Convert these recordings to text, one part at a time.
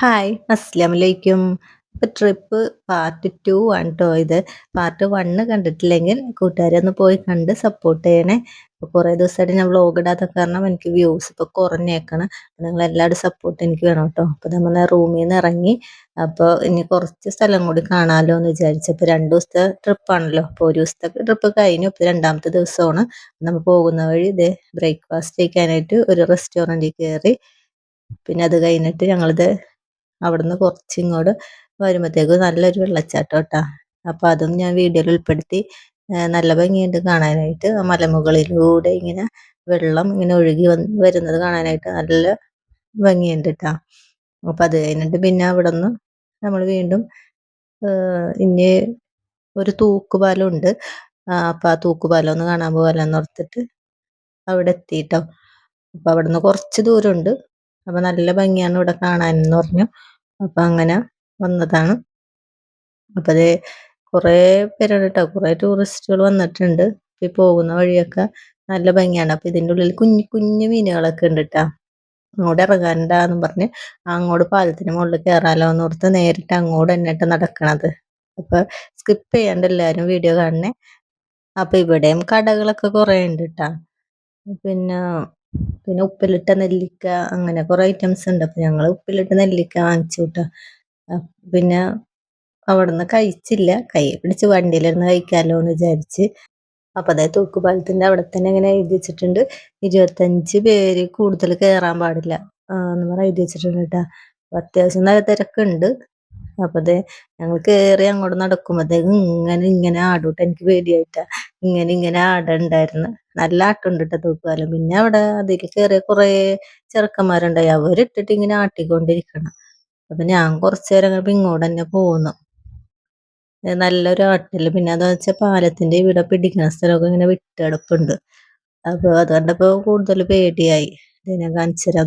Hi അസ്സലാമു അലൈക്കും ഇപ്പം ട്രിപ്പ് പാർട്ട് ടു ആണ് കേട്ടോ ഇത്. പാർട്ട് വണ്ണ് കണ്ടിട്ടില്ലെങ്കിൽ കൂട്ടുകാരൊന്ന് പോയി കണ്ട് സപ്പോർട്ട് ചെയ്യണേ. ഇപ്പോൾ കുറേ ദിവസമായിട്ട് ഞാൻ വ്ളോഗ് ഇടാത്ത കാരണം എനിക്ക് വ്യൂസ് ഇപ്പോൾ കുറഞ്ഞേക്കണം. നിങ്ങൾ എല്ലാവരും സപ്പോർട്ട് എനിക്ക് വേണം കേട്ടോ അപ്പോൾ നമ്മൾ റൂമിൽ നിന്ന് ഇറങ്ങി. അപ്പോൾ ഇനി കുറച്ച് സ്ഥലം കൂടി കാണാമല്ലോ എന്ന് വിചാരിച്ചു അപ്പോൾ രണ്ട് ദിവസത്തെ ട്രിപ്പാണല്ലോ അപ്പോൾ ഒരു ദിവസത്തെ ട്രിപ്പ് കഴിഞ്ഞു. ഇപ്പോൾ രണ്ടാമത്തെ ദിവസമാണ്. നമ്മൾ പോകുന്ന വഴി ഇത് ബ്രേക്ക്ഫാസ്റ്റ് കഴിക്കാനായിട്ട് ഒരു റെസ്റ്റോറന്റിൽ കയറി. പിന്നെ അത് കഴിഞ്ഞിട്ട് ഞങ്ങളിത് അവിടുന്ന് കുറച്ച് ഇങ്ങോട്ട് വരുമ്പോഴത്തേക്ക് നല്ലൊരു വെള്ളച്ചാട്ടം കേട്ടോ അപ്പോൾ അതും ഞാൻ വീഡിയോയിൽ ഉൾപ്പെടുത്തി. നല്ല ഭംഗിയുണ്ട് കാണാനായിട്ട്. മലമുകളിലൂടെ ഇങ്ങനെ വെള്ളം ഇങ്ങനെ ഒഴുകി വന്ന് വരുന്നത് കാണാനായിട്ട് നല്ല ഭംഗിയുണ്ട് കേട്ടോ അപ്പം അത് കഴിഞ്ഞിട്ട് പിന്നെ അവിടെ നിന്ന് നമ്മൾ വീണ്ടും ഇനി ഒരു തൂക്കുപാലം ഉണ്ട് അപ്പം ആ തൂക്കുപാലം ഒന്ന് കാണാൻ പോകാമെന്ന് ഓർത്തിട്ട് അവിടെ എത്തിയിട്ടോ അപ്പം അവിടെ നിന്ന് കുറച്ച് ദൂരമുണ്ട്. അപ്പം നല്ല ഭംഗിയാണ് ഇവിടെ കാണാനെന്ന് പറഞ്ഞു. അപ്പം അങ്ങനെ വന്നതാണ്. അപ്പം അത് കുറേ പേരുണ്ട് കേട്ടോ കുറേ ടൂറിസ്റ്റുകൾ വന്നിട്ടുണ്ട്. ഈ പോകുന്ന വഴിയൊക്കെ നല്ല ഭംഗിയാണ്. അപ്പം ഇതിന്റെ ഉള്ളിൽ കുഞ്ഞു കുഞ്ഞു മീനുകളൊക്കെ ഉണ്ട് കേട്ടോ അങ്ങോട്ട് ഇറങ്ങാനുണ്ടാന്ന് പറഞ്ഞ് അങ്ങോട്ട് പാലത്തിന് മുകളിൽ കയറാലോ എന്ന് ഓർത്ത് നേരിട്ട് അങ്ങോട്ട് എന്നിട്ട് നടക്കണത്. അപ്പൊ സ്കിപ്പ് ചെയ്യാണ്ട് എല്ലാവരും വീഡിയോ കാണണേ. അപ്പൊ ഇവിടെയും കടകളൊക്കെ കുറേ ഉണ്ട് കേട്ടാ പിന്നെ പിന്നെ ഉപ്പിലിട്ട നെല്ലിക്ക അങ്ങനെ കുറെ ഐറ്റംസ് ഉണ്ട്. അപ്പൊ ഞങ്ങൾ ഉപ്പിലിട്ട നെല്ലിക്ക വാങ്ങിച്ചു കൂട്ടാ പിന്നെ അവിടുന്ന് കഴിച്ചില്ല. കൈ പിടിച്ച് വണ്ടിയിലിരുന്ന് കഴിക്കാമല്ലോ എന്ന് വിചാരിച്ച്. അപ്പൊ അതായത് തൂക്കുപാലത്തിന്റെ അവിടെ തന്നെ ഇങ്ങനെ എഴുതി വെച്ചിട്ടുണ്ട്. ഇരുപത്തഞ്ച് പേര് കൂടുതൽ കയറാൻ പാടില്ല. എന്ന് പറഞ്ഞാൽ എഴുതി വെച്ചിട്ടുണ്ട് കേട്ടോ അത്യാവശ്യം നല്ല തിരക്കുണ്ട്. അപ്പൊ അതെ ഞങ്ങൾ കയറി അങ്ങോട്ട് നടക്കുമ്പോഴത്തേക്കും ഇങ്ങനെ ഇങ്ങനെ ആടൂട്ട് എനിക്ക് പേടിയായിട്ടാ. ഇങ്ങനെ ഇങ്ങനെ ആട ഉണ്ടായിരുന്നു. നല്ല ആട്ടുണ്ട് കേട്ടോ പിന്നെ അവിടെ അതിൽ കയറിയ കുറെ ചെറുക്കന്മാരുണ്ടായി. അവരിട്ടിട്ട് ഇങ്ങനെ ആട്ടിക്കൊണ്ടിരിക്കണം. അപ്പൊ ഞാൻ കുറച്ചു നേരം കഴിഞ്ഞപ്പോ ഇങ്ങോട്ട് തന്നെ പോന്നു. നല്ലൊരു ആട്ടിൽ പിന്നെ അതെന്ന് വെച്ചാൽ പാലത്തിന്റെ ഇവിടെ പിടിക്കുന്ന സ്ഥലമൊക്കെ ഇങ്ങനെ വിട്ടെടുപ്പുണ്ട് അപ്പൊ അത് കണ്ടപ്പോ കൂടുതൽ പേടിയായി. ഞാൻ കാണിച്ചു തരാം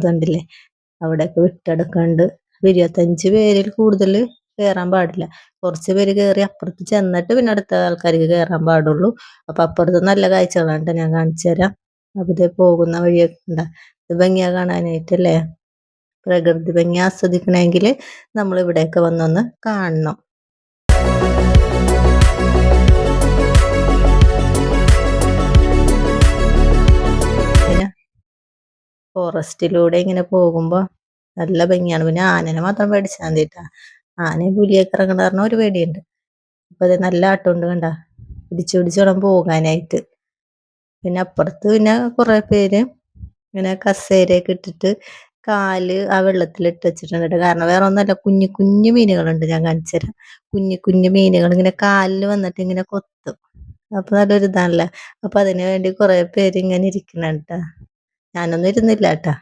അവിടെയൊക്കെ വിട്ടെടുക്കണ്ട് ഇരുപത്തഞ്ച് പേരിൽ കൂടുതൽ കയറാൻ പാടില്ല. കുറച്ച് പേര് കയറി അപ്പുറത്ത് ചെന്നിട്ട് പിന്നെ അടുത്ത ആൾക്കാർക്ക് കയറാൻ പാടുള്ളൂ. അപ്പൊ അപ്പുറത്ത് നല്ല കാഴ്ചകളാണ് ഞാൻ കാണിച്ചു തരാം. അവിടെ പോകുന്ന വഴിയൊക്കെ ഉണ്ട് ഇത് ഭംഗിയാ കാണാനായിട്ടല്ലേ? പ്രകൃതി ഭംഗി ആസ്വദിക്കണമെങ്കിൽ നമ്മൾ ഇവിടെയൊക്കെ വന്നൊന്ന് കാണണം. ഫോറസ്റ്റിലൂടെ ഇങ്ങനെ പോകുമ്പോൾ നല്ല ഭംഗിയാണ്. പിന്നെ ആനനെ മാത്രം പേടിച്ചാൽ മതിട്ടാ. ആനയും പുലിയൊക്കെ ഇറങ്ങണ പറഞ്ഞ ഒരു പേടിയുണ്ട്. അപ്പൊ അത് നല്ല ആട്ടമുണ്ട് കണ്ട പിടിച്ചു പിടിച്ചു വേണം പോകാനായിട്ട്. പിന്നെ അപ്പുറത്ത് പിന്നെ കുറെ പേര് ഇങ്ങനെ കസേരയൊക്കെ ഇട്ടിട്ട് കാൽ ആ വെള്ളത്തിൽ ഇട്ട് വെച്ചിട്ടുണ്ട് കാരണം വേറെ ഒന്നല്ല കുഞ്ഞു കുഞ്ഞു മീനുകളുണ്ട് ഞാൻ കാണിച്ചു തരാം കുഞ്ഞു കുഞ്ഞു മീനുകൾ ഇങ്ങനെ കാലിൽ വന്നിട്ട് ഇങ്ങനെ കൊത്തും. അപ്പൊ നല്ലൊരു ഇതാണല്ലേ? അപ്പൊ അതിനു വേണ്ടി കുറെ പേര് ഇങ്ങനെ ഇരിക്കണ കേട്ടാ. ഞാനൊന്നും ഇരുന്നില്ല കേട്ടാ.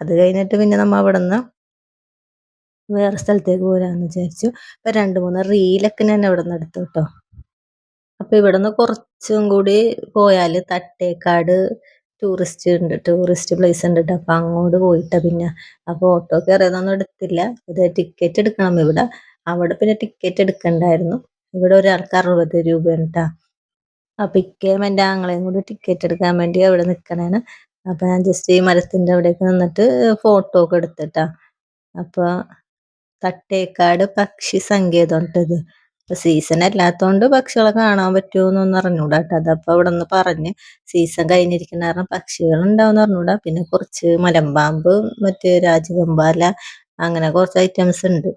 അത് കഴിഞ്ഞിട്ട് പിന്നെ നമ്മ അവിടെ നിന്ന് വേറെ സ്ഥലത്തേക്ക് പോരാന്ന് വിചാരിച്ചു. അപ്പൊ രണ്ട് മൂന്ന് റീലൊക്കെ ഞാൻ അവിടെ നിന്ന് എടുത്തു കേട്ടോ അപ്പൊ ഇവിടെ നിന്ന് കുറച്ചും കൂടി പോയാൽ തട്ടേക്കാട് ടൂറിസ്റ്റ് ഉണ്ട് ടൂറിസ്റ്റ് പ്ലേസ് ഉണ്ട് കേട്ടോ അപ്പൊ അങ്ങോട്ട് പോയിട്ടാ പിന്നെ അപ്പൊ ഓട്ടോ കയറിയതൊന്നും എടുത്തില്ല. ഇത് ടിക്കറ്റ് എടുക്കണം ഇവിടെ. അവിടെ പിന്നെ ടിക്കറ്റ് എടുക്കണ്ടായിരുന്നു. ഇവിടെ ഒരാൾക്ക് അറുപത് രൂപയാണ് ഉണ്ടാ അപ്പൊ ഇക്കയും എന്റെ ആങ്ങളെയും കൂടി ടിക്കറ്റ് എടുക്കാൻ വേണ്ടി അവിടെ നിൽക്കണേന് അപ്പൊ ഞാൻ ജസ്റ്റ് ഈ മരത്തിന്റെ അവിടെയൊക്കെ നിന്നിട്ട് ഫോട്ടോ ഒക്കെ എടുത്തിട്ടാ അപ്പൊ തട്ടേക്കാട് പക്ഷി സങ്കേതം ഇത്. സീസൺ അല്ലാത്തോണ്ട് പക്ഷികളെ കാണാൻ പറ്റുമോന്നൊന്നും അറിഞ്ഞൂടാ കേട്ടോ. അതപ്പോ ഇവിടെ നിന്ന് പറഞ്ഞ് സീസൺ കഴിഞ്ഞിരിക്കുന്ന കാരണം പക്ഷികൾ ഉണ്ടാവും അറിഞ്ഞൂടാ. പിന്നെ കുറച്ച് മലമ്പാമ്പ് മറ്റേ രാജകമ്പാല അങ്ങനെ കുറച്ച് ഐറ്റംസ് ഉണ്ട്.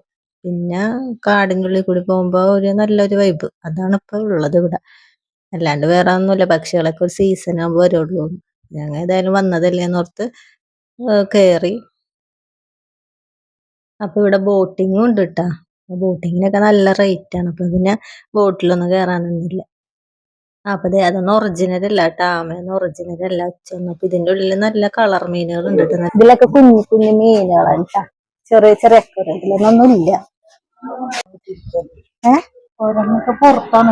പിന്നെ കാടിന്റെ ഉള്ളിൽ കൂടി പോകുമ്പോൾ ഒരു നല്ലൊരു വൈബ് അതാണ് ഇപ്പൊ ഉള്ളത് ഇവിടെ. അല്ലാണ്ട് വേറെ ഒന്നുമില്ല. പക്ഷികളൊക്കെ ഒരു സീസൺ ആകുമ്പോൾ വരുള്ളൂ. ഞങ്ങൾ ഏതായാലും വന്നതല്ലേ കയറി അപ്പൊ ഇവിടെ ബോട്ടിങ്ങും ഉണ്ട് കേട്ടാ ബോട്ടിങ്ങിനൊക്കെ നല്ല റേറ്റ് ആണ്. അപ്പൊ പിന്നെ ബോട്ടിലൊന്നും കയറാനൊന്നുമില്ല അപ്പൊ ദേ അതൊന്നും ഒറിജിനൽ അല്ല കേട്ടോ ആമയൊന്നും ഒറിജിനൽ അല്ല ഉച്ചൊന്നും അപ്പൊ ഇതിന്റെ ഉള്ളിൽ നല്ല കളർ മീനുകൾ ഉണ്ട് ഇതിലൊക്കെ കുഞ്ഞു കുഞ്ഞു മീനുകളാണ് ചെറിയ ചെറിയ ഇതിലൊന്നും ഇല്ല ഏഹ് ഓരോന്നൊക്കെ പുറത്താണ്.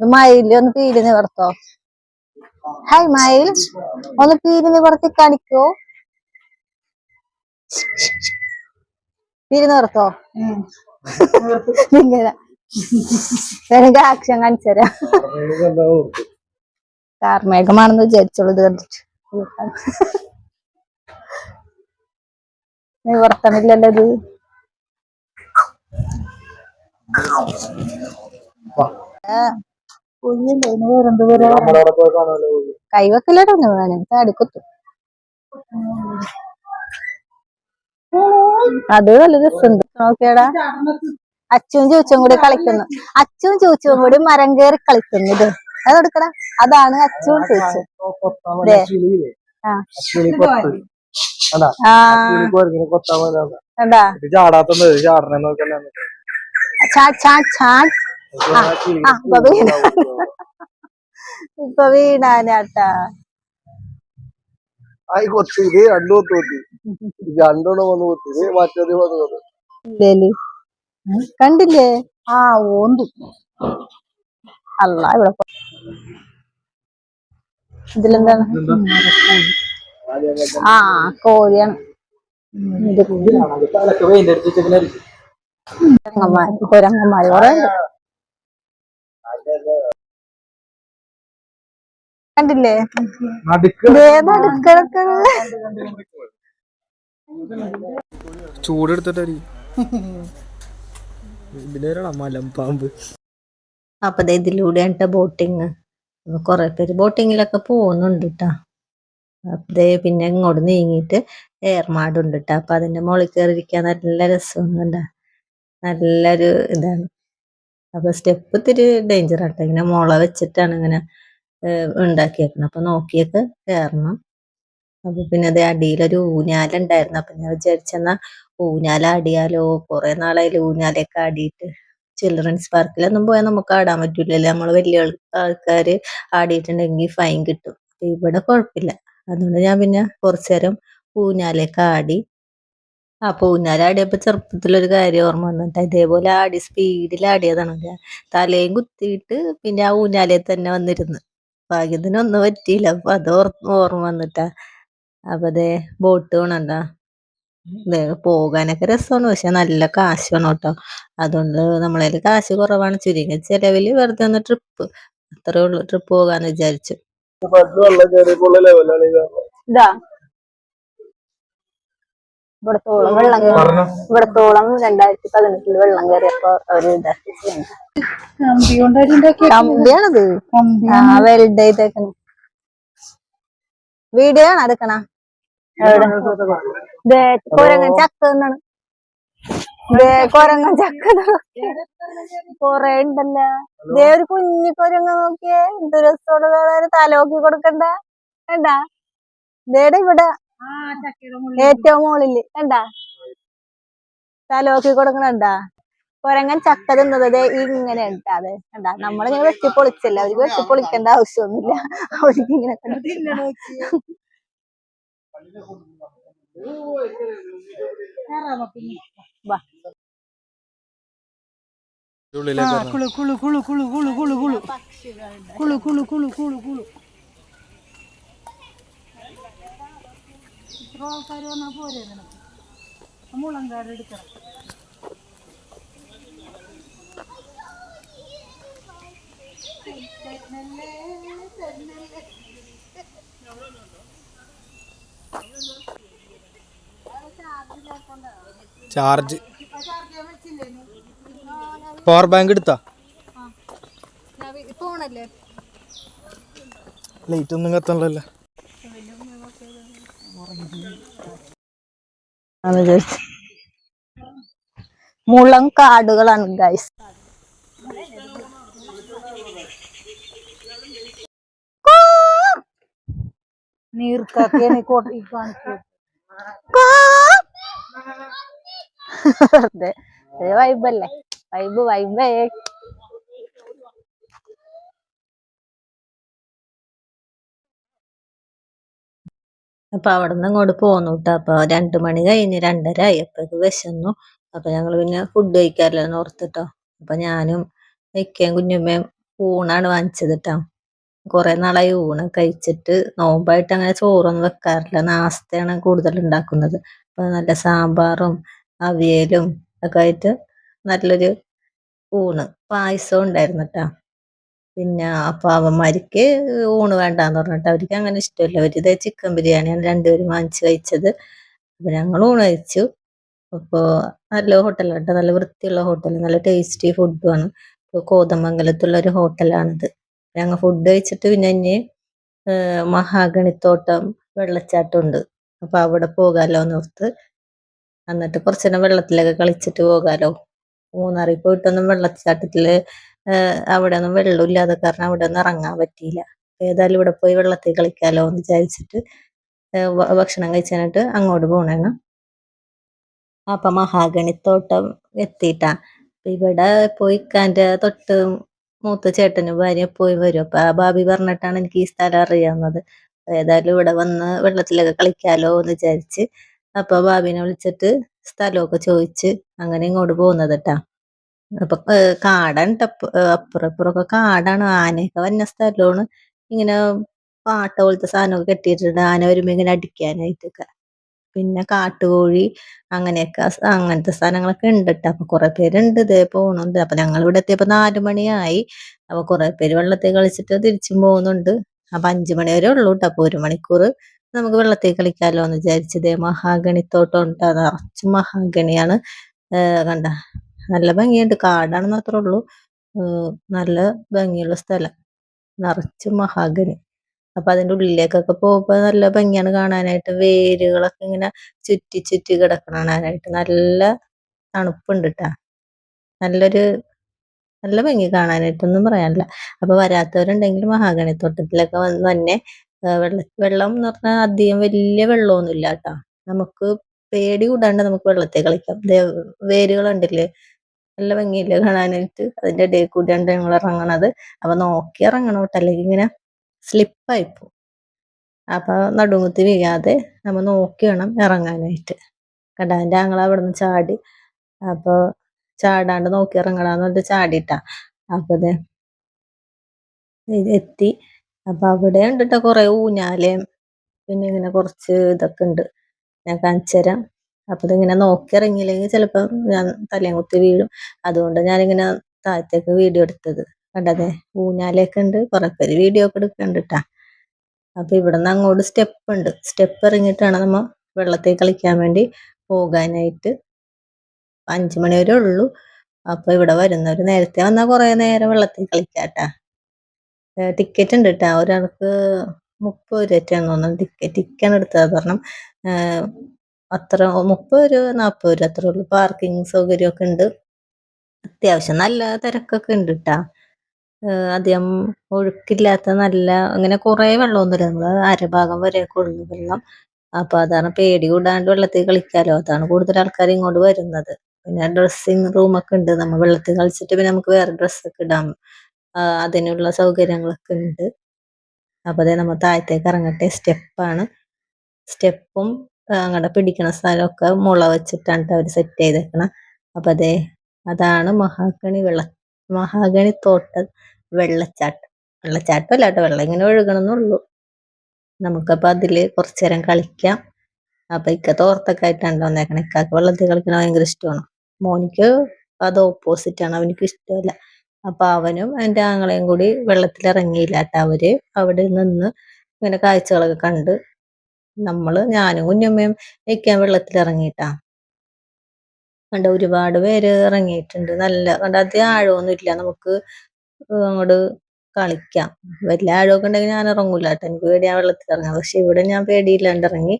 മയിൽ. ഒന്ന് പീടി നിവർത്തോ ഹായ് മയിൽ ഒന്ന് പീരിന് പുറത്ത് കാണിക്കോ? പീരിന് പുറത്തോ? ആക്ഷൻ കാണിച്ചുതരാ കാർമേഘമാണെന്ന് വിചാരിച്ചോളൂ ഇത് കണ്ടിട്ട്. നീ പുറത്തണില്ലല്ലോ ഇത്. കൈവക്കലിടങ്ങ് വേണം. അടുക്കത്തു. അത് നല്ല രസമുണ്ട്. നോക്കിയടാ. അച്ചും ചൂച്ചും കൂടി കളിക്കുന്നു. അച്ചും ചൂച്ചും കൂടി മരം കയറി കളിക്കുന്നു ഇത്. അത് എടുക്കടാ. അതാണ് അച്ചും ചൂച്ചും ദേ. ഇപ്പൊ വീണ. ഇപ്പൊ വീണാനാട്ടാ ആയി കൊത്തി രണ്ടു കൊത്ത് കൊത്തി രണ്ടെണ്ണം വന്ന് കൊത്തി മറ്റേത് വന്ന് കൊത്തി കണ്ടില്ലേ? ആ ഓന്തു. അല്ല ഇവിടെ ഇതിലെന്താണ്? ആ കോഴിയാണ്. ഒരങ്ങന്മാര് ഒരങ്ങന്മാര് കൊറേ കണ്ടില്ലേ? മലമ്പാമ്പ് അപ്പൊ ഇതിലൂടെയാണ് ബോട്ടിങ് കൊറേ പേര് ബോട്ടിങ്ങിലൊക്കെ പോകുന്നുണ്ട് ട്ടാ. അതെ പിന്നെ ഇങ്ങോട്ട് നീങ്ങിയിട്ട് ഏർമാടുണ്ട് ട്ടാ. അപ്പൊ അതിന്റെ മുകളിൽ കയറിയിരിക്കാൻ നല്ല രസമൊന്നുണ്ട നല്ലൊരു ഇതാണ്. അപ്പൊ സ്റ്റെപ്പ് ഇത്തിരി ഡേഞ്ചർ ആട്ടോ. ഇങ്ങനെ മുള വെച്ചിട്ടാണ് ഇങ്ങനെ ഏഹ് ഉണ്ടാക്കിയേക്കുന്നത് അപ്പൊ നോക്കിയൊക്കെ കയറണം അപ്പൊ പിന്നെ അതേ അടിയിലൊരു ഊഞ്ഞാലുണ്ടായിരുന്നു അപ്പൊ ഞാൻ വിചാരിച്ചെന്നാ ഊഞ്ഞാല അടിയാലോ? കുറെ നാളായാലും ഊഞ്ഞാലൊക്കെ ആടിയിട്ട് ചിൽഡ്രൻസ് പാർക്കിലൊന്നും പോയാൽ നമുക്ക് ആടാൻ പറ്റൂലല്ലോ. നമ്മൾ വലിയ ആൾ- ആൾക്കാര് ആടിയിട്ടുണ്ടെങ്കിൽ ഫൈൻ കിട്ടും. ഇവിടെ കുഴപ്പമില്ല അതുകൊണ്ട് ഞാൻ പിന്നെ കുറച്ചു നേരം ഊഞ്ഞാലൊക്കെ ആടി. അപ്പൊ ഊഞ്ഞാല ആടിയപ്പോ ചെറുപ്പത്തിലൊരു കാര്യം ഓർമ്മ വന്നിട്ട് ഇതേപോലെ ആടി സ്പീഡിൽ ആടിയതാണ് തലയും കുത്തിയിട്ട് പിന്നെ ആ ഊഞ്ഞാലയിൽ തന്നെ വന്നിരുന്ന്. ഭാഗ്യത്തിന് ഒന്നും പറ്റിയില്ല. അപ്പൊ അത് ഓർ- ഓർമ്മ വന്നിട്ടാ. അപ്പൊ അതെ ബോട്ട് വേണണ്ട പോകാനൊക്കെ രസമാണ്. പക്ഷെ നല്ല കാശ് വേണം കേട്ടോ. അതുകൊണ്ട് നമ്മളെ കാശ് കുറവാണ്. ചുരുങ്ങിയ ചെലവിൽ വെറുതെ ഒന്ന് ട്രിപ്പ്. അത്രേ ഉള്ളൂ. ട്രിപ്പ് പോകാന്ന് വിചാരിച്ചു. ഇതാ. ഇവിടത്തോളം വെള്ളം. ഇവിടത്തോളം രണ്ടായിരത്തി പതിനെട്ടിൽ വെള്ളം കയറിയപ്പോ അവർ കമ്പിയാണത്? ആ വെൽഡ് ചെയ്തേക്കണ വീഡിയോ ആണ് എടുക്കണ കൊരങ്ങൻ ചക്ക എന്നാണ് കൊരങ്ങൻ ചക്ക കൊറേ ഉണ്ടല്ലോ. ഇതേ ഒരു കുഞ്ഞി കൊരങ്ങ നോക്കിയേ. ദുരസ്തോട് വേറെ തലോക്കി കൊടുക്കണ്ട. കണ്ടാ? ഇതേടെ ഇവിടെ. ഏറ്റവും മുകളിൽ കണ്ടാ? തലോക്കി കൊടുക്കണണ്ടാ കൊരങ്ങൻ ചക്ക തിന്നത് ദേ ഇങ്ങനെ ഉണ്ടാതെ കണ്ടാ? നമ്മളിങ്ങനെ വെട്ടിപ്പൊളിച്ചല്ല? അവർക്ക് വെട്ടിപ്പൊളിക്കേണ്ട ആവശ്യമൊന്നുമില്ല. അവർക്ക് ഇങ്ങനെ. കുളു കുളു കുളു കുളു കുളു കുളു കുളു. കുളു കുളു കുളു കുളു കുളു. ഇത്ര ആൾക്കാർ വന്നാൽ പോരെ നിനക്ക്? മുളങ്കാട് എടുക്കണം ചാർജ്. പവർ ബാങ്ക് എടുത്താ? ലൈറ്റ് ഒന്നും കത്തണല്ലോ മുളം കാടുകളാണ് ഗൈസ് നീർക്കാക്കയാണ് കാണിച്ചത് വൈബല്ലേ വൈബ് വൈബേ അപ്പൊ അവിടെ നിന്ന് അങ്ങോട്ട് പോന്നു കേട്ടോ അപ്പൊ രണ്ടു മണി കഴിഞ്ഞ് രണ്ടര ആയി അപ്പൊ വിശന്നു. അപ്പൊ ഞങ്ങൾ പിന്നെ ഫുഡ് കഴിക്കാറില്ലെന്ന് ഓർത്തിട്ടോ. അപ്പൊ ഞാനും ഇക്കയും കുഞ്ഞുമ്മയും ഊണാണ് വാങ്ങിച്ചത് കേട്ടോ കുറെ നാളായി ഊണ് കഴിച്ചിട്ട് നോമ്പായിട്ട് അങ്ങനെ ചോറൊന്നും വെക്കാറില്ല. നാസ്തയാണ് കൂടുതൽ ഉണ്ടാക്കുന്നത് അപ്പൊ നല്ല സാമ്പാറും അവിയലും ഒക്കെ ആയിട്ട് നല്ലൊരു ഊണ്. പായസവും ഉണ്ടായിരുന്നു കേട്ടോ പിന്നെ അപ്പാവന്മാർക്ക് ഊണ് വേണ്ടാന്ന് പറഞ്ഞിട്ട് അവർക്ക് അങ്ങനെ ഇഷ്ടമല്ല. അവരിത് ചിക്കൻ ബിരിയാണിയാണ് രണ്ടുപേരും വാങ്ങിച്ച് കഴിച്ചത്. അപ്പൊ ഞങ്ങൾ ഊണ് കഴിച്ചു. അപ്പോൾ നല്ല ഹോട്ടലാണ് നല്ല വൃത്തിയുള്ള ഹോട്ടൽ നല്ല ടേസ്റ്റി ഫുഡുമാണ് ഇപ്പോൾ കോതമംഗലത്തുള്ള ഒരു ഹോട്ടലാണിത് ഞങ്ങൾ ഫുഡ് കഴിച്ചിട്ട് പിന്നെ ഇനി മഹാഗണിത്തോട്ടം വെള്ളച്ചാട്ടം ഉണ്ട് അപ്പൊ അവിടെ പോകാലോ എന്നോർത്ത് എന്നിട്ട് കുറച്ച് നേരം വെള്ളത്തിലൊക്കെ കളിച്ചിട്ട് പോകാലോ. മൂന്നാറിൽ പോയിട്ടൊന്നും വെള്ളച്ചാട്ടത്തിൽ ഏഹ് അവിടെ ഒന്നും വെള്ളമില്ലാതെ കാരണം അവിടെ ഒന്നും ഇറങ്ങാൻ പറ്റിയില്ല. ഏതായാലും ഇവിടെ പോയി വെള്ളത്തിൽ കളിക്കാലോ എന്ന് വിചാരിച്ചിട്ട് ഭക്ഷണം കഴിച്ചാനായിട്ട് അങ്ങോട്ട് പോണേണ്. അപ്പൊ മഹാഗണിത്തോട്ടം എത്തിയിട്ടാ. ഇവിടെ പോയി ഇക്കാന്റെ തൊട്ട് മൂത്ത ചേട്ടനും ഭാര്യ പോയി വരും. അപ്പൊ ആ ഭാബി പറഞ്ഞിട്ടാണ് എനിക്ക് ഈ സ്ഥലം അറിയാവുന്നത്. ഏതായാലും ഇവിടെ വന്ന് വെള്ളത്തിലൊക്കെ കളിക്കാലോ എന്ന് വിചാരിച്ച് അപ്പൊ ഭാബിനെ വിളിച്ചിട്ട് സ്ഥലമൊക്കെ ചോദിച്ച് അങ്ങനെ ഇങ്ങോട്ട് പോകുന്നത് കേട്ടാ. അപ്പൊ കാടാണ് ട്ടോ അപ്പുറം ഇപ്പുറമൊക്കെ കാടാണ്. ആനയൊക്കെ വന്ന സ്ഥലമാണ് ഇങ്ങനെ പാട്ട പോലത്തെ സാധനമൊക്കെ കെട്ടിയിട്ടുണ്ട് ആന വരുമ്പോ ഇങ്ങനെ അടിക്കാനായിട്ടൊക്കെ. പിന്നെ കാട്ടുകോഴി അങ്ങനെയൊക്കെ അങ്ങനത്തെ സാധനങ്ങളൊക്കെ ഉണ്ട് അപ്പൊ കുറെ പേരുണ്ട് ഇതേ പോണുണ്ട്. അപ്പൊ ഞങ്ങൾ ഇവിടെ എത്തിയപ്പോ നാലു മണിയായി. അപ്പൊ കുറെ പേര് വെള്ളത്തിൽ കളിച്ചിട്ട് തിരിച്ചും പോകുന്നുണ്ട് അപ്പൊ അഞ്ചു മണി വരെ ഉള്ളൂ കേട്ടോ അപ്പൊ ഒരു മണിക്കൂർ നമുക്ക് വെള്ളത്തിൽ കളിക്കാലോ എന്ന് വിചാരിച്ചത് മഹാഗണിത്തോട്ടം ഉണ്ട്? അത് നിറച്ചും മഹാഗണിയാണ്. കണ്ട. നല്ല ഭംഗിയുണ്ട്. കാടാണെന്ന് മാത്രമേ ഉള്ളൂ. നല്ല ഭംഗിയുള്ള സ്ഥലം. നിറച്ച് മഹാഗണി. അപ്പൊ അതിന്റെ ഉള്ളിലേക്കൊക്കെ പോകുമ്പോ നല്ല ഭംഗിയാണ് കാണാനായിട്ട്. വേരുകളൊക്കെ ഇങ്ങനെ ചുറ്റി ചുറ്റി കിടക്കണാനായിട്ട് നല്ല തണുപ്പുണ്ട് കേട്ടാ നല്ലൊരു നല്ല ഭംഗി കാണാനായിട്ടൊന്നും പറയാനില്ല. അപ്പൊ വരാത്തവരുണ്ടെങ്കിൽ മഹാഗണി തോട്ടത്തിലൊക്കെ വന്ന് തന്നെ വെള്ള വെള്ളം എന്ന് പറഞ്ഞാൽ അധികം വലിയ വെള്ളമൊന്നുമില്ല കേട്ടാ നമുക്ക് പേടി കൂടാണ്ട് നമുക്ക് വെള്ളത്തിൽ കളിക്കാം. വേരുകൾ ഉണ്ടല്ലേ നല്ല ഭംഗിയില്ലേ കാണാനായിട്ട്? അതിന്റെ ഇടയിൽ കൂടിയാണ് ഞങ്ങൾ ഇറങ്ങണത്. അപ്പൊ നോക്കി ഇറങ്ങണം കേട്ടോ. അല്ലെങ്കിൽ ഇങ്ങനെ സ്ലിപ്പായി പോകും അപ്പൊ നടുമുത്തി വീഴാതെ നമ്മ നോക്കി വേണം ഇറങ്ങാനായിട്ട്. കണ്ടാന്റെ ഞങ്ങൾ അവിടെ നിന്ന് ചാടി. അപ്പൊ ചാടാണ്ട് നോക്കി ഇറങ്ങണമെന്ന് പറഞ്ഞിട്ട് ചാടിട്ടാ അപ്പൊ ഇത് എത്തി അപ്പൊ അവിടെ ഉണ്ട് കേട്ടോ കുറെ ഊഞ്ഞാലയും പിന്നെ ഇങ്ങനെ കുറച്ച് ഇതൊക്കെ ഉണ്ട്. ഞാൻ കാണിച്ചു തരാം അപ്പൊ ഇതിങ്ങനെ നോക്കി ഇറങ്ങിയില്ലെങ്കിൽ ചിലപ്പോ ഞാൻ തലയും കുത്തി വീഴും. അതുകൊണ്ട് ഞാനിങ്ങനെ താഴത്തേക്ക് വീഡിയോ എടുത്തത്. കണ്ടതെ? ഊഞ്ഞാലേക്ക് ഉണ്ട് കുറെ പേര് വീഡിയോ ഒക്കെ എടുക്കുന്നുണ്ട് കേട്ടാ. അപ്പൊ ഇവിടുന്ന് അങ്ങോട്ട് സ്റ്റെപ്പ് ഉണ്ട് സ്റ്റെപ്പ് ഇറങ്ങിയിട്ടാണ് നമ്മ വെള്ളത്തിൽ കളിക്കാൻ വേണ്ടി പോകാനായിട്ട്. അഞ്ചു മണി വരെ ഉള്ളൂ. അപ്പൊ ഇവിടെ വരുന്നവര് നേരത്തെ വന്നാൽ കുറെ നേരം വെള്ളത്തിൽ കളിക്കാട്ടാ. ടിക്കറ്റ് ഉണ്ട് കേട്ടാ. ഒരാൾക്ക് മുപ്പത് രൂപയാണ് തോന്നുന്നു ടിക്ക ടിക്കറ്റ് എടുത്തത് കാരണം അത്ര മുപ്പത് രൂപ നാൽപ്പത് രൂപ അത്രേ ഉള്ളൂ. പാർക്കിംഗ് സൗകര്യമൊക്കെ ഉണ്ട്. അത്യാവശ്യം നല്ല തിരക്കൊക്കെ ഉണ്ട് കേട്ടാ അധികം ഒഴുക്കില്ലാത്ത നല്ല അങ്ങനെ കുറെ വെള്ളമൊന്നുമില്ല നമ്മൾ അരഭാഗം വരെയൊക്കെ ഉള്ളു വെള്ളം. അപ്പൊ അതാണ് പേടി. കൂടാണ്ട് വെള്ളത്തിൽ കളിക്കാലോ. അതാണ് കൂടുതൽ ആൾക്കാർ ഇങ്ങോട്ട് വരുന്നത്. പിന്നെ ഡ്രസ്സിങ് റൂമൊക്കെ ഉണ്ട്. നമ്മൾ വെള്ളത്തിൽ കളിച്ചിട്ട് പിന്നെ നമുക്ക് വേറെ ഡ്രസ്സൊക്കെ ഇടാം. അതിനുള്ള സൗകര്യങ്ങളൊക്കെ ഉണ്ട്. അപ്പൊ അതേ നമ്മൾ താഴത്തേക്ക് ഇറങ്ങട്ടെ. സ്റ്റെപ്പാണ്. സ്റ്റെപ്പും അങ്ങോട്ട് പിടിക്കണ സ്ഥലമൊക്കെ മുള വെച്ചിട്ടാണ് അവർ സെറ്റ് ചെയ്തേക്കണം. അപ്പോൾ അതേ അതാണ് മഹാഗണി വെള്ള മഹാഗണി തോട്ട വെള്ളച്ചാട്ടം. വെള്ളച്ചാട്ടം അല്ലാട്ടോ വെള്ളം ഇങ്ങനെ ഒഴുകണമെന്നുള്ളൂ നമുക്കപ്പോൾ അതിൽ കുറച്ചു നേരം കളിക്കാം. അപ്പം ഇക്ക തോർത്തൊക്കെ ആയിട്ടാണ് വന്നേക്കണം. ഇക്കാക്ക് വെള്ളത്തിൽ കളിക്കണ ഭയങ്കര ഇഷ്ടമാണ് മോനിക്ക് അത് ഓപ്പോസിറ്റാണ് അവനിക്ക് ഇഷ്ടമല്ല അപ്പൊ അവനും എന്റെ ആങ്ങളെയും കൂടി വെള്ളത്തിൽ ഇറങ്ങിയില്ലാത്ത അവർ അവിടെ നിന്ന് ഇങ്ങനെ കാഴ്ചകളൊക്കെ കണ്ട് നമ്മൾ ഞാനും കുഞ്ഞമ്മയും ഇക്കാൻ വെള്ളത്തിൽ ഇറങ്ങിയിട്ടാ കണ്ട ഒരുപാട് പേര് ഇറങ്ങിയിട്ടുണ്ട്. നല്ല കണ്ട അധികം ആഴമൊന്നും ഇല്ല. നമുക്ക് അങ്ങോട്ട് കളിക്കാം. വലിയ ആഴമൊക്കെ ഉണ്ടെങ്കിൽ ഞാൻ ഇറങ്ങൂല കേട്ടോ എനിക്ക് പേടിയാ വെള്ളത്തിൽ ഇറങ്ങാം പക്ഷെ ഇവിടെ ഞാൻ പേടിയില്ലാണ്ട് ഇറങ്ങി.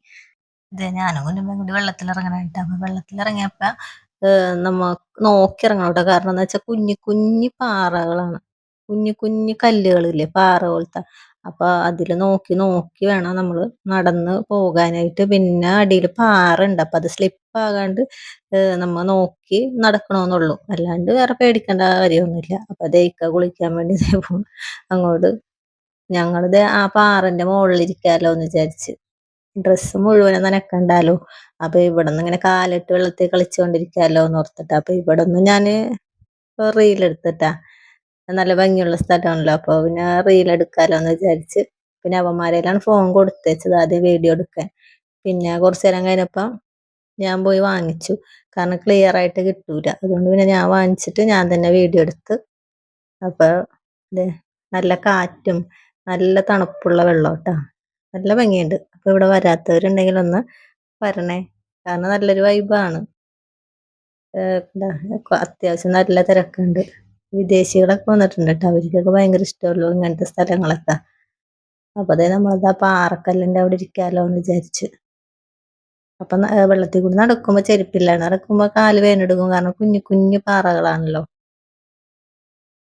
ഇത് ഞാനും കുഞ്ഞമ്മയും കൂടി വെള്ളത്തിൽ ഇറങ്ങണായിട്ടാ അപ്പൊ വെള്ളത്തിൽ ഇറങ്ങിയപ്പോ നമ്മ നോക്കി ഇറങ്ങണം കേട്ടോ കാരണം എന്താ വെച്ചാൽ കുഞ്ഞു കുഞ്ഞു പാറകളാണ്. കുഞ്ഞു കുഞ്ഞു കല്ലുകളില്ലേ പാറ പോലത്തെ. അപ്പൊ അതിൽ നോക്കി നോക്കി വേണം നമ്മൾ നടന്ന് പോകാനായിട്ട്. പിന്നെ അടിയിൽ പാറ ഉണ്ട് അപ്പൊ അത് സ്ലിപ്പ് ആകാണ്ട് നമ്മ നോക്കി നടക്കണമെന്നുള്ളൂ അല്ലാണ്ട് വേറെ പേടിക്കേണ്ട കാര്യമൊന്നുമില്ല. അപ്പൊ ദയിക്ക കുളിക്കാൻ വേണ്ടി പോണു. അങ്ങോട്ട് ഞങ്ങളിത് ആ പാറന്റെ മുകളിലിരിക്കാമല്ലോ എന്ന് വിചാരിച്ച്. ഡ്രസ്സ് മുഴുവനും നനക്കണ്ടാലോ? അപ്പൊ ഇവിടെ നിന്ന് ഇങ്ങനെ കാലിട്ട് വെള്ളത്തിൽ കളിച്ചുകൊണ്ടിരിക്കാലോ എന്ന് ഓർത്തിട്ടാ. അപ്പൊ ഇവിടെ നിന്ന് ഞാൻ റീൽ എടുത്തിട്ടാ. നല്ല ഭംഗിയുള്ള സ്ഥലമാണല്ലോ. അപ്പൊ പിന്നെ റീൽ എടുക്കാലോ എന്ന് വിചാരിച്ച് പിന്നെ അവന്മാരെല്ലാം ഫോൺ കൊടുത്തേച്ചത് ആദ്യം വീഡിയോ എടുക്കാൻ. പിന്നെ കുറച്ചു നേരം കഴിഞ്ഞപ്പം ഞാൻ പോയി വാങ്ങിച്ചു. കാരണം ക്ലിയർ ആയിട്ട് കിട്ടൂല. അതുകൊണ്ട് പിന്നെ ഞാൻ വാങ്ങിച്ചിട്ട് ഞാൻ തന്നെ വീഡിയോ എടുത്ത്. അപ്പൊ ദേ നല്ല കാറ്റും നല്ല തണുപ്പുള്ള വെള്ളം കേട്ടോ നല്ല ഭംഗിയുണ്ട്. അപ്പൊ ഇവിടെ വരാത്തവരുണ്ടെങ്കിൽ ഒന്ന് വരണേ. കാരണം നല്ലൊരു വൈബാണ് അത്യാവശ്യം നല്ല തിരക്കുണ്ട്. വിദേശികളൊക്കെ വന്നിട്ടുണ്ട് കേട്ടോ അവർക്കൊക്കെ ഭയങ്കര ഇഷ്ടമുള്ളൂ ഇങ്ങനത്തെ സ്ഥലങ്ങളൊക്കെ. അപ്പൊ അതേ നമ്മളത് ആ പാറക്കല്ലിന്റെ അവിടെ ഇരിക്കാലോ എന്ന് വിചാരിച്ച്. അപ്പൊ വെള്ളത്തിൽ കൂടി നടക്കുമ്പോ ചെരുപ്പില്ലാണ് നടക്കുമ്പോ കാൽ വേനെടുക്കും. കാരണം കുഞ്ഞു കുഞ്ഞു പാറകളാണല്ലോ.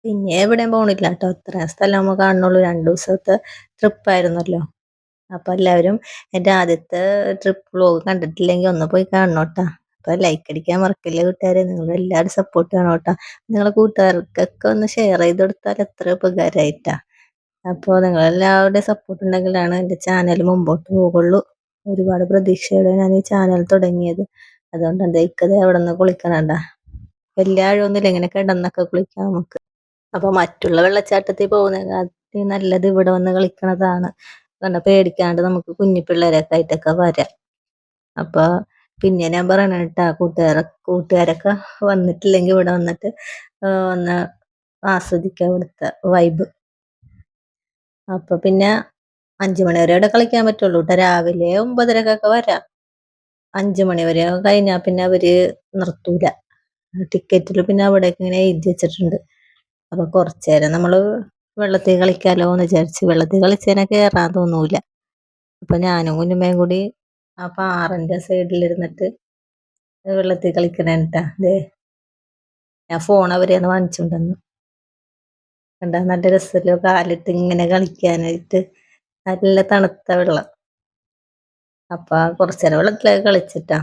പിന്നെ എവിടെയും പോണില്ല കേട്ടോ ഇത്രയും സ്ഥലം നമ്മൾ കാണുന്നുള്ളൂ. രണ്ടു ദിവസത്തെ ട്രിപ്പായിരുന്നല്ലോ അപ്പൊ എല്ലാവരും എന്റെ ആദ്യത്തെ ട്രിപ്പ് വ്ലോഗ് കണ്ടിട്ടില്ലെങ്കിൽ ഒന്ന് പോയി കാണണം കേട്ടോ അപ്പൊ ലൈക്ക് അടിക്കാൻ മറക്കില്ല കൂട്ടുകാരെ? നിങ്ങൾ എല്ലാവരും സപ്പോർട്ട് ചെയ്യണം കേട്ടോ നിങ്ങളെ കൂട്ടുകാർക്കൊക്കെ ഒന്ന് ഷെയർ ചെയ്ത് കൊടുത്താൽ എത്ര ഉപകാരമായിട്ടാ അപ്പോൾ നിങ്ങളെല്ലാവരുടെയും സപ്പോർട്ട് ഉണ്ടെങ്കിലാണ് എന്റെ ചാനൽ മുമ്പോട്ട് പോകുള്ളൂ ഒരുപാട് പ്രതീക്ഷയോടെ ഞാൻ ഈ ചാനൽ തുടങ്ങിയത്. അതുകൊണ്ട് എന്താ ഇക്കത് അവിടെ നിന്ന് കുളിക്കണണ്ട വലിയ ആഴമൊന്നുമില്ല ഇങ്ങനെ കിടന്നൊക്കെ കുളിക്കാം നമുക്ക്. അപ്പോൾ മറ്റുള്ള വെള്ളച്ചാട്ടത്തിൽ പോകുന്ന നല്ലത് ഇവിടെ വന്ന് കളിക്കണതാണ്. കാരണം പേടിക്കാണ്ട് നമുക്ക് കുഞ്ഞു പിള്ളേരൊക്കെ ആയിട്ടൊക്കെ വരാം. അപ്പൊ പിന്നെ ഞാൻ പറയണ കേട്ടാ കൂട്ടുകാര കൂട്ടുകാരൊക്കെ വന്നിട്ടില്ലെങ്കിൽ ഇവിടെ വന്നിട്ട് ഒന്ന് ആസ്വദിക്കാം ഇവിടുത്തെ വൈബ് അപ്പൊ പിന്നെ അഞ്ചു മണി വരെ ഇവിടെ കളിക്കാൻ പറ്റുള്ളൂ കേട്ടോ. രാവിലെ ഒമ്പതരക്കൊക്കെ വരാം. അഞ്ചു മണി വരെ കഴിഞ്ഞാൽ പിന്നെ അവർ നിർത്തൂല. ടിക്കറ്റിൽ പിന്നെ അവിടേക്ക് ഇങ്ങനെ എഴുതി വെച്ചിട്ടുണ്ട്. അപ്പൊ കുറച്ചു നേരം നമ്മൾ വെള്ളത്തിൽ കളിക്കാലോ എന്ന് വിചാരിച്ച് വെള്ളത്തിൽ കളിച്ചതിനെ കയറാതൊന്നുമില്ല തോന്നൂല. അപ്പൊ ഞാനും കുഞ്ഞുമ്മയും കൂടി ആ പാറന്റെ സൈഡിലിരുന്നിട്ട് വെള്ളത്തിൽ കളിക്കണേട്ടാ. ദേ ഞാൻ ഫോൺ അവരെയാണ് വാങ്ങിച്ചുകൊണ്ടെന്ന് കണ്ട നല്ല രസമല്ലോ? കാലിട്ട് ഇങ്ങനെ കളിക്കാനായിട്ട് നല്ല തണുത്ത വെള്ളം. അപ്പൊ കുറച്ചേരം വെള്ളത്തിലൊക്കെ കളിച്ചിട്ടാ.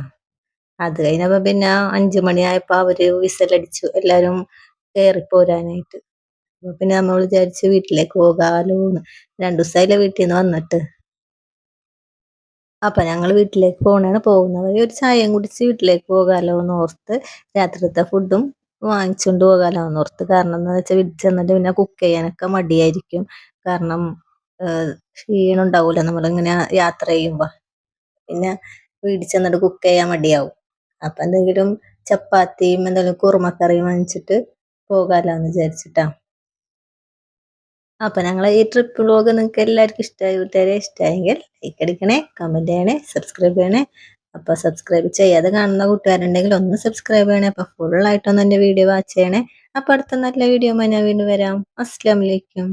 അത് കഴിഞ്ഞപ്പോ പിന്നെ അഞ്ചു മണിയായപ്പോ അവർ വിസലടിച്ചു. എല്ലാരും കേറിപ്പോരാനായിട്ട്. അപ്പൊ പിന്നെ നമ്മൾ വിചാരിച്ചു വീട്ടിലേക്ക് പോകാലോന്ന്. രണ്ടു ദിവസമായില്ല വീട്ടിൽ നിന്ന് വന്നിട്ട്. അപ്പൊ ഞങ്ങൾ വീട്ടിലേക്ക് പോകണാണ് പോകുന്നത് ഒരു ചായയും കുടിച്ച് വീട്ടിലേക്ക് പോകാലോ എന്ന് ഓർത്ത് രാത്രിത്തെ ഫുഡും വാങ്ങിച്ചുകൊണ്ട് പോകാലോ എന്ന് ഓർത്ത്. കാരണം എന്താ വെച്ചാൽ വീട്ടിൽ ചെന്നിട്ട് പിന്നെ കുക്ക് ചെയ്യാനൊക്കെ മടിയായിരിക്കും. കാരണം ക്ഷീണം ഉണ്ടാവൂല. നമ്മളിങ്ങനെ യാത്ര ചെയ്യുമ്പോ. പിന്നെ വീട്ടിൽ ചെന്നിട്ട് കുക്ക് ചെയ്യാൻ മടിയാവും. അപ്പൊ എന്തെങ്കിലും ചപ്പാത്തിയും എന്തെങ്കിലും കുറുമക്കറിയും വാങ്ങിച്ചിട്ട് പോകാലോ എന്ന് വിചാരിച്ചിട്ടാ. അപ്പൊ ഞങ്ങളെ ഈ ട്രിപ്പ് വ്ലോഗ് നിങ്ങൾക്ക് എല്ലാവർക്കും ഇഷ്ടമായി കൂട്ടുകാരെ ഇഷ്ടമായെങ്കിൽ ലൈക്ക് അടിക്കണേ കമന്റ് ചെയ്യണേ സബ്സ്ക്രൈബ് ചെയ്യണേ. അപ്പൊ സബ്സ്ക്രൈബ് ചെയ്യാതെ കാണുന്ന കൂട്ടുകാരുണ്ടെങ്കിൽ ഒന്ന് സബ്സ്ക്രൈബ് ചെയ്യണേ. അപ്പൊ ഫുൾ ആയിട്ടൊന്ന് എന്റെ വീഡിയോ വാച്ച് ചെയ്യണേ. അപ്പൊ അടുത്ത നല്ല വീഡിയോ ഞാൻ വീണ്ടും വരാം. അസ്സലാമു അലൈക്കും.